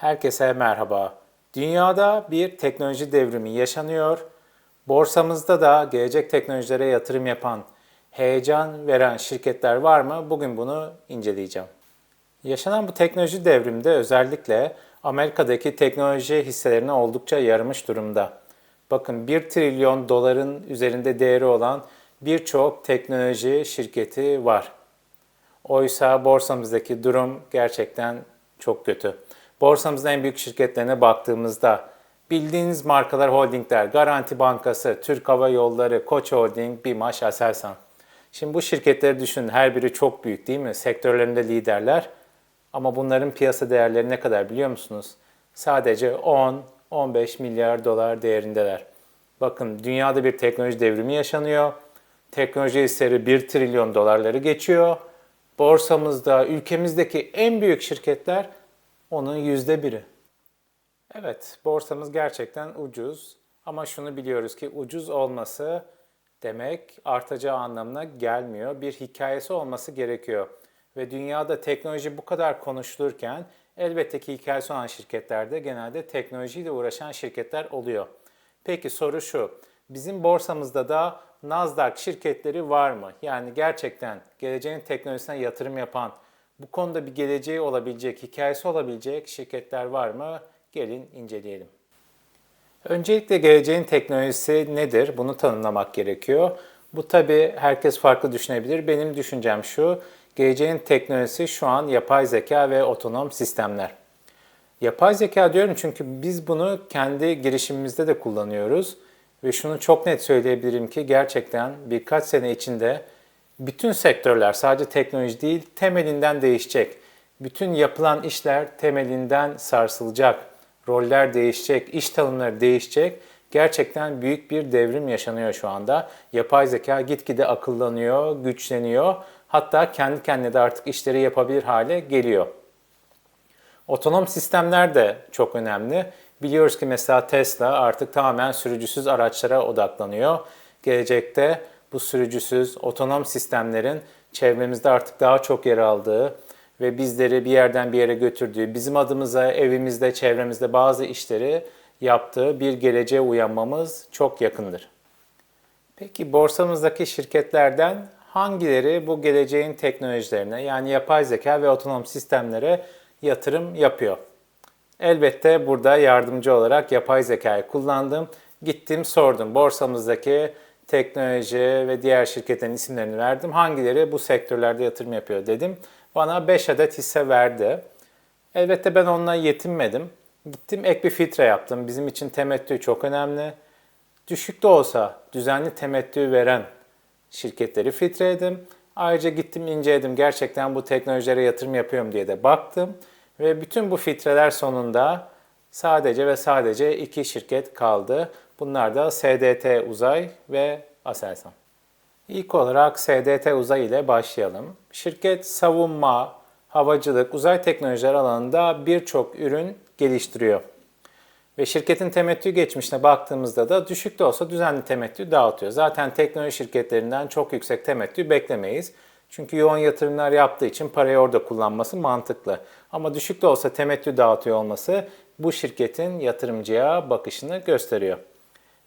Herkese merhaba. Dünyada bir teknoloji devrimi yaşanıyor. Borsamızda da gelecek teknolojilere yatırım yapan, heyecan veren şirketler var mı? Bugün bunu inceleyeceğim. Yaşanan bu teknoloji devriminde özellikle Amerika'daki teknoloji hisselerine oldukça yaramış durumda. Bakın 1 trilyon doların üzerinde değeri olan birçok teknoloji şirketi var. Oysa borsamızdaki durum gerçekten çok kötü. Borsamızın en büyük şirketlerine baktığımızda bildiğiniz markalar holdingler, Garanti Bankası, Türk Hava Yolları, Koç Holding, BİMAŞ, Aselsan. Şimdi bu şirketleri düşünün her biri çok büyük değil mi? Sektörlerinde liderler. Ama bunların piyasa değerleri ne kadar biliyor musunuz? Sadece 10-15 milyar dolar değerindeler. Bakın dünyada bir teknoloji devrimi yaşanıyor. Teknoloji hisseleri 1 trilyon dolarları geçiyor. Borsamızda, ülkemizdeki en büyük şirketler onun yüzde biri. Evet, borsamız gerçekten ucuz. Ama şunu biliyoruz ki ucuz olması demek artacağı anlamına gelmiyor. Bir hikayesi olması gerekiyor. Ve dünyada teknoloji bu kadar konuşulurken elbette ki hikayesi olan şirketlerde genelde teknolojiyle uğraşan şirketler oluyor. Peki soru şu. Bizim borsamızda da Nasdaq şirketleri var mı? Yani gerçekten geleceğin teknolojisine yatırım yapan, bu konuda bir geleceği olabilecek, hikayesi olabilecek şirketler var mı? Gelin inceleyelim. Öncelikle geleceğin teknolojisi nedir? Bunu tanımlamak gerekiyor. Bu tabi herkes farklı düşünebilir. Benim düşüncem şu, geleceğin teknolojisi şu an yapay zeka ve otonom sistemler. Yapay zeka diyorum çünkü biz bunu kendi girişimimizde de kullanıyoruz. Ve şunu çok net söyleyebilirim ki gerçekten birkaç sene içinde bütün sektörler sadece teknoloji değil temelinden değişecek. Bütün yapılan işler temelinden sarsılacak. Roller değişecek, iş tanımları değişecek. Gerçekten büyük bir devrim yaşanıyor şu anda. Yapay zeka gitgide akıllanıyor, güçleniyor. Hatta kendi kendine de artık işleri yapabilir hale geliyor. Otonom sistemler de çok önemli. Biliyoruz ki mesela Tesla artık tamamen sürücüsüz araçlara odaklanıyor. Gelecekte bu sürücüsüz otonom sistemlerin çevremizde artık daha çok yer aldığı ve bizleri bir yerden bir yere götürdüğü, bizim adımıza evimizde, çevremizde bazı işleri yaptığı bir geleceğe uyanmamız çok yakındır. Peki borsamızdaki şirketlerden hangileri bu geleceğin teknolojilerine yani yapay zeka ve otonom sistemlere yatırım yapıyor? Elbette burada yardımcı olarak yapay zekayı kullandım. Gittim sordum borsamızdaki teknoloji ve diğer şirketlerin isimlerini verdim. Hangileri bu sektörlerde yatırım yapıyor dedim. Bana 5 adet hisse verdi. Elbette ben onunla yetinmedim. Gittim ek bir filtre yaptım. Bizim için temettü çok önemli. Düşük de olsa düzenli temettü veren şirketleri filtreledim. Ayrıca gittim inceledim. Gerçekten bu teknolojilere yatırım yapıyorum diye de baktım. Ve bütün bu filtreler sonunda sadece ve sadece iki şirket kaldı. Bunlar da SDT Uzay ve Aselsan. İlk olarak SDT Uzay ile başlayalım. Şirket savunma, havacılık, uzay teknolojileri alanında birçok ürün geliştiriyor. Ve şirketin temettü geçmişine baktığımızda da düşük de olsa düzenli temettü dağıtıyor. Zaten teknoloji şirketlerinden çok yüksek temettü beklemeyiz. Çünkü yoğun yatırımlar yaptığı için parayı orada kullanması mantıklı. Ama düşük de olsa temettü dağıtıyor olması bu şirketin yatırımcıya bakışını gösteriyor.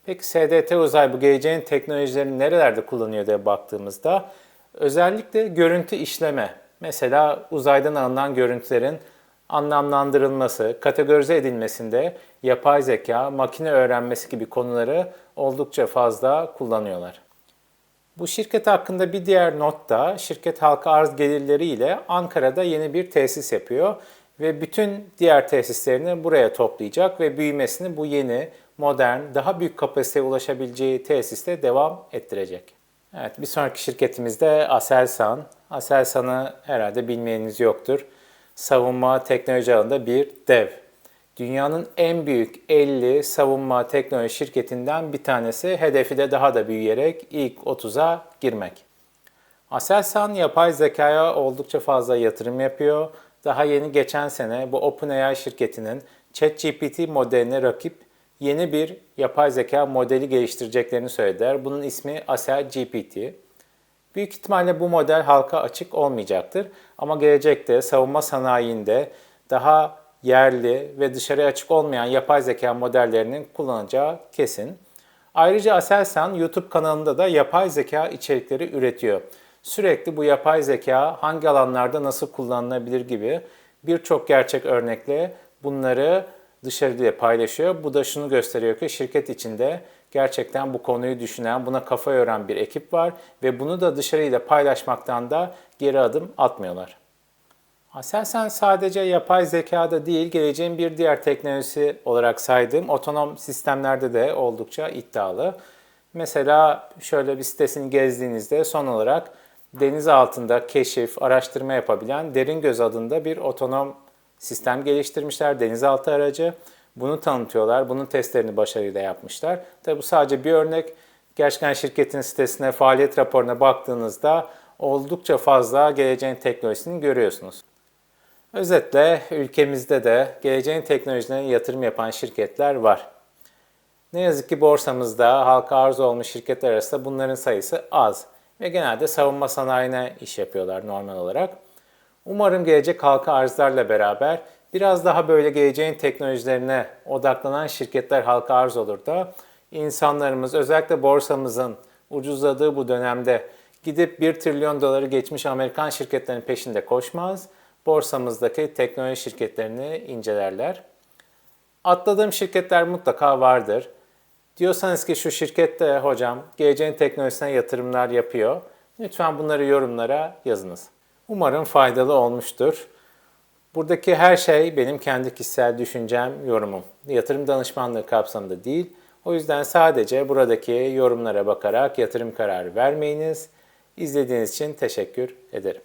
Peki SDT Uzay bu geleceğin teknolojilerini nerelerde kullanıyor diye baktığımızda özellikle görüntü işleme, mesela uzaydan alınan görüntülerin anlamlandırılması, kategorize edilmesinde yapay zeka, makine öğrenmesi gibi konuları oldukça fazla kullanıyorlar. Bu şirket hakkında bir diğer not da şirket halka arz gelirleri ile Ankara'da yeni bir tesis yapıyor ve bütün diğer tesislerini buraya toplayacak ve büyümesini bu yeni, modern, daha büyük kapasiteye ulaşabileceği tesiste devam ettirecek. Evet, bir sonraki şirketimiz de Aselsan. Aselsan'ı herhalde bilmeyeniniz yoktur. Savunma teknoloji alanında bir dev. Dünyanın en büyük 50 savunma teknoloji şirketinden bir tanesi. Hedefi de daha da büyüyerek ilk 30'a girmek. Aselsan yapay zekaya oldukça fazla yatırım yapıyor. Daha yeni geçen sene bu OpenAI şirketinin ChatGPT modeline rakip yeni bir yapay zeka modeli geliştireceklerini söylediler. Bunun ismi Asel GPT. Büyük ihtimalle bu model halka açık olmayacaktır ama gelecekte savunma sanayinde daha yerli ve dışarıya açık olmayan yapay zeka modellerinin kullanacağı kesin. Ayrıca Aselsan YouTube kanalında da yapay zeka içerikleri üretiyor. Sürekli bu yapay zeka hangi alanlarda nasıl kullanılabilir gibi birçok gerçek örnekle bunları dışarıda paylaşıyor. Bu da şunu gösteriyor ki şirket içinde gerçekten bu konuyu düşünen, buna kafa yoran bir ekip var ve bunu da dışarıyla paylaşmaktan da geri adım atmıyorlar. Aselsan sadece yapay zekada değil, geleceğin bir diğer teknolojisi olarak saydığım otonom sistemlerde de oldukça iddialı. Mesela şöyle bir sitesini gezdiğinizde son olarak deniz altında keşif, araştırma yapabilen Derin Göz adında bir otonom sistem geliştirmişler, denizaltı aracı. Bunu tanıtıyorlar, bunun testlerini başarıyla yapmışlar. Tabi bu sadece bir örnek. Gerçekten şirketin sitesine, faaliyet raporuna baktığınızda oldukça fazla geleceğin teknolojisini görüyorsunuz. Özetle ülkemizde de geleceğin teknolojilerine yatırım yapan şirketler var. Ne yazık ki borsamızda halka arz olmuş şirketler arasında bunların sayısı az ve genelde savunma sanayine iş yapıyorlar normal olarak. Umarım gelecek halka arzlarla beraber biraz daha böyle geleceğin teknolojilerine odaklanan şirketler halka arz olur da insanlarımız özellikle borsamızın ucuzladığı bu dönemde gidip 1 trilyon doları geçmiş Amerikan şirketlerinin peşinde koşmaz. Borsamızdaki teknoloji şirketlerini incelerler. Atladığım şirketler mutlaka vardır. Diyorsanız ki şu şirkette hocam geleceğin teknolojisine yatırımlar yapıyor. Lütfen bunları yorumlara yazınız. Umarım faydalı olmuştur. Buradaki her şey benim kendi kişisel düşüncem, yorumum. Yatırım danışmanlığı kapsamında değil. O yüzden sadece buradaki yorumlara bakarak yatırım kararı vermeyiniz. İzlediğiniz için teşekkür ederim.